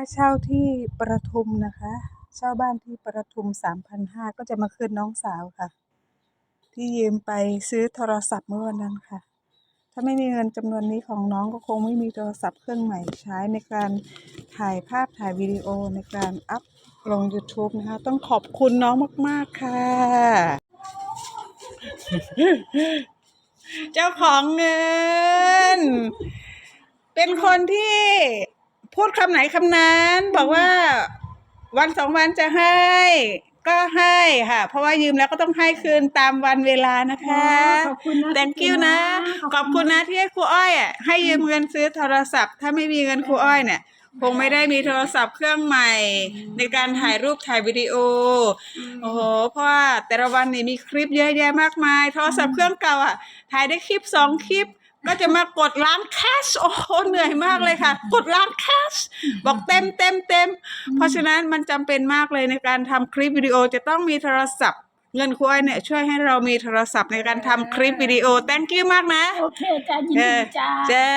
าเช่าที่ประทุมนะคะ เช่าบ้านที่ประทุมสามพันห้าก็จะมาคืนน้องสาวค่ะ ที่ยืมไปซื้อโทรศัพท์เมื่อวันนั้นค่ะ ถ้าไม่มีเงินจำนวนนี้ของน้องก็คงไม่มีโทรศัพท์เครื่องใหม่ใช้ในการถ่ายภาพถ่ายวิดีโอในการอัพลง YouTube นะคะ ต้องขอบคุณน้องมาก ๆ ค่ะ เจ้าของเงิน เป็นคนที่ พูดคำไหนคำนั้น บอกว่า วันสองวันจะให้ ก็ให้ค่ะ เพราะว่ายืมแล้วก็ต้องให้คืนตามวันเวลานะคะ ขอบคุณนะ thank you นะ ขอบคุณนะที่ให้ครูอ้อยอะให้ยืมเงินซื้อโทรศัพท์ ถ้าไม่มีเงินครูอ้อยเนี่ยคงไม่ได้มีโทรศัพท์เครื่องใหม่ ในการถ่ายรูปถ่ายวิดีโอ โอ้โห เพราะว่าแต่ละวันนี่มีคลิปเยอะแยะมากมาย โทรศัพท์เครื่องเก่าอะ ถ่ายได้คลิปสองคลิป ก็จะมากดล้างแคชโอ้โหเหนื่อยมากเลยค่ะ กดล้างแคชบอกเต็มเต็มเต็มเพราะฉะนั้นมันจำเป็นมากเลยในการทำคลิปวิดีโอจะต้องมีโทรศัพท์ เงินคุยเนี่ยช่วยให้เรามีโทรศัพท์ในการทำคลิปวิดีโอ thank you มากนะ โอเคจ้ายินเอดีอจ้าจ้า